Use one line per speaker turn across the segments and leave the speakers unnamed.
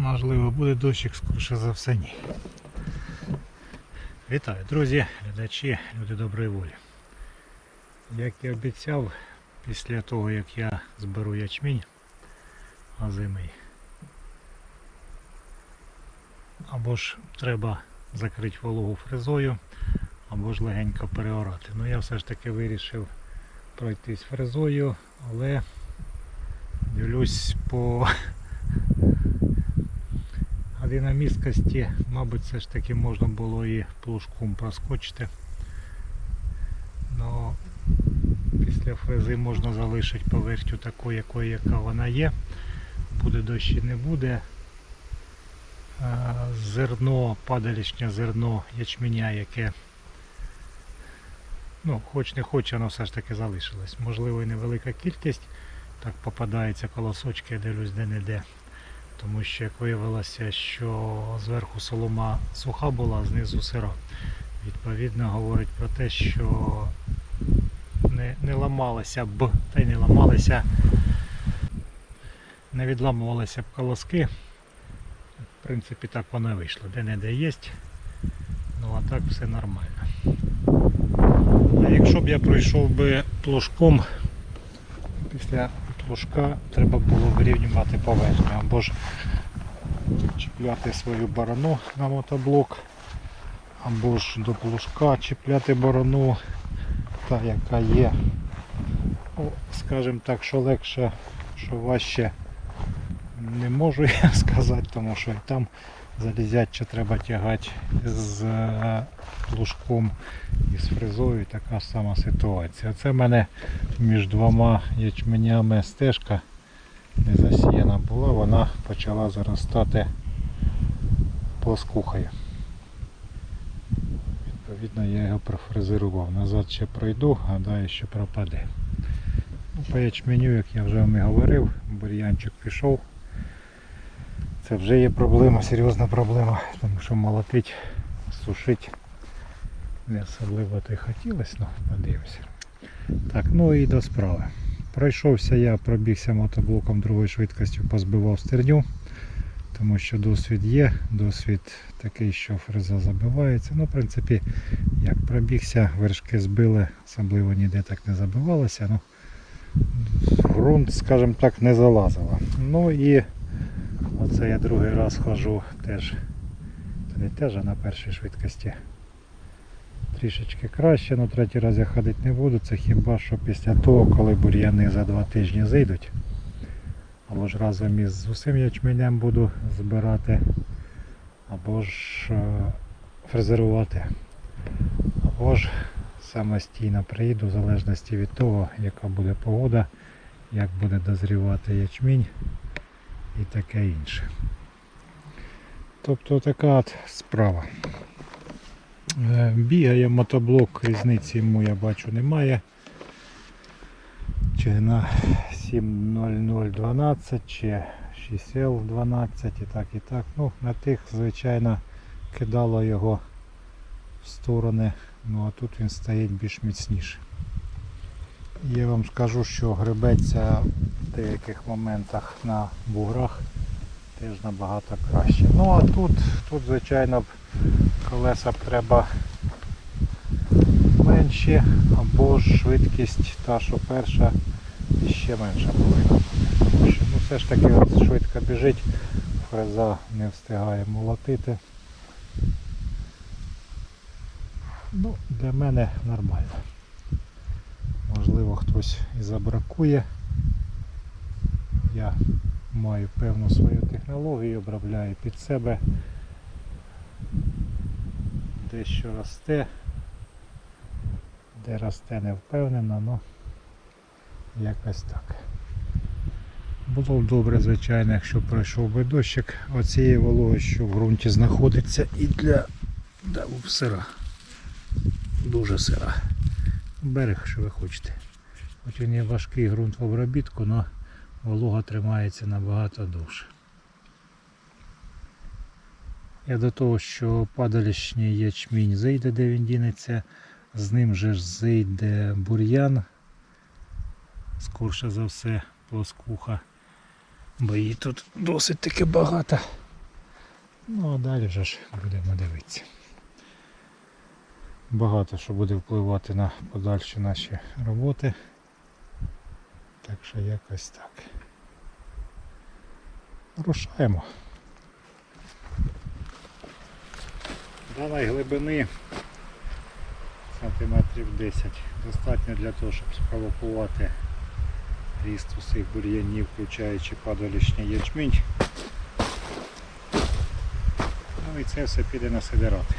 Можливо, буде дощик, скоріше за все ні. Вітаю, друзі, глядачі, люди доброї волі. Як і обіцяв, після того як я зберу ячмінь озимий, або ж треба закрити вологу фрезою, або ж легенько переорати. Ну я все ж таки вирішив пройтись фрезою, але дивлюсь по динамісткості, мабуть, все ж таки можна було і плужком проскочити. Но після фрези можна залишити поверхню такою, якою яка вона є. Буде дощі не буде. Е, Зерно, падалічне зерно ячменя, яке ну, хоч не хоч, воно все ж таки залишилось. Можливо і невелика кількість. Так попадаються колосочки, я дивлюсь де-не-де. Тому що як виявилося, що зверху солома суха була, а знизу сира. Відповідно говорить про те, що не, не ламалися б, та й не ламалися, не відламувалися б колоски. В принципі, так воно і вийшло. Де-не-де є. Ну а так все нормально. А якщо б я пройшов би плужком, після плужка треба було вирівнювати поверхню або ж чіпляти свою барану на мотоблок, або ж до плужка чіпляти барану, та яка є. Ну, скажімо так, що легше, що важче не можу я сказати, тому що і там залізяче треба тягати з е, плужком і з фрезою така сама ситуація. Це в мене між двома ячменями стежка не засіяна була, вона почала заростати плоскухою. Відповідно я його профрезерував. Назад ще пройду, гадаю, що пропаде. Ну, По ячменю, як я вже вам і говорив, бур'янчик пішов. Це вже є проблема, серйозна проблема, тому що молотить, сушить не особливо то й хотілося, ну подивимося. Так, ну і до справи. Пройшовся я, пробігся мотоблоком другою швидкістю, позбивав стерню, тому що досвід є, досвід такий, що фреза забивається. Ну, в принципі, як пробігся, вершки збили, особливо ніде так не забивалося. Ну, ґрунт, скажімо так, не залазило. Ну і оце я другий раз хожу теж, та не теж, а на першій швидкості трішечки краще, але третій раз я ходити не буду. Це хіба що після того, коли бур'яни за два тижні зайдуть. Або ж разом із усім ячменем буду збирати, або ж е, фрезерувати, або ж самостійно приїду, в залежності від того, яка буде погода, як буде дозрівати ячмінь і таке інше. Тобто така от справа. Е, Бігає мотоблок, різниці йому я бачу немає. Чи на 70012 чи 6L12 і так і так. Ну, на тих, звичайно, кидало його в сторони, ну а тут він стоїть більш міцніше. Я вам скажу, що гребеться в деяких моментах на буграх теж набагато краще. Ну а тут, тут звичайно, колеса б треба менші, або ж швидкість та, що перша, ще менша повинна бути. Ну, все ж таки швидко біжить, фреза не встигає молотити. Ну, для мене нормально. Можливо хтось і забракує. Я маю певну свою технологію, обробляю під себе. Дещо росте, де росте не впевнено, але якось так. Було б добре, звичайно, якщо пройшов би дощик оцієї вологи, що в ґрунті знаходиться і для да, сира. Дуже сира. Берег, що ви хочете. Хоч він є важкий ґрунт в обробітку, але волога тримається набагато довше. Я до того, що падалішній ячмінь зайде, де він дінеться, з ним же ж зайде бур'ян, скорше за все плоскуха, бо її тут досить таки багато. Ну а далі вже ж будемо дивитися. Багато що буде впливати на подальші наші роботи. Так що якось так. Рушаємо. Даної глибини сантиметрів 10 достатньо для того, щоб спровокувати ріст усіх бур'янів, включаючи падалішній ячмінь. Ну і це все піде на сидирати.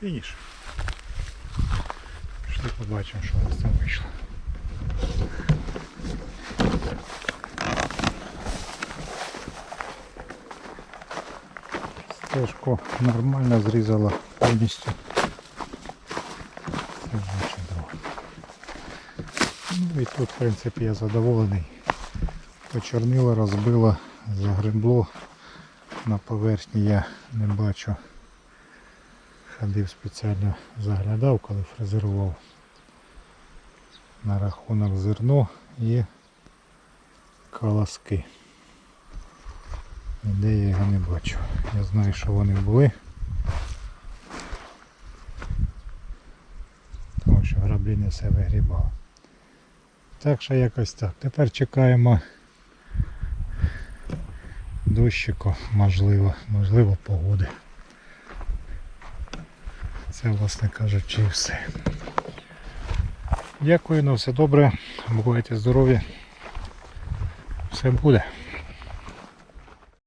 Фініш. Пішли побачимо, що у нас там вийшло. Стежку нормально зрізала повністю. Це. Ну і тут, в принципі, я задоволений. Почорнило, розбило, загребло. На поверхні я не бачу. Ходив спеціально заглядав, коли фрезерував на рахунок зерно і колоски. Ніде я його не бачу. Я знаю, що вони були. Тому що граблі не все вигрібав. Так що якось так. Тепер чекаємо дощику, можливо, можливо погоди. Це, власне кажучи, і все. Дякую, на все добре. Бувайте здорові. Все буде.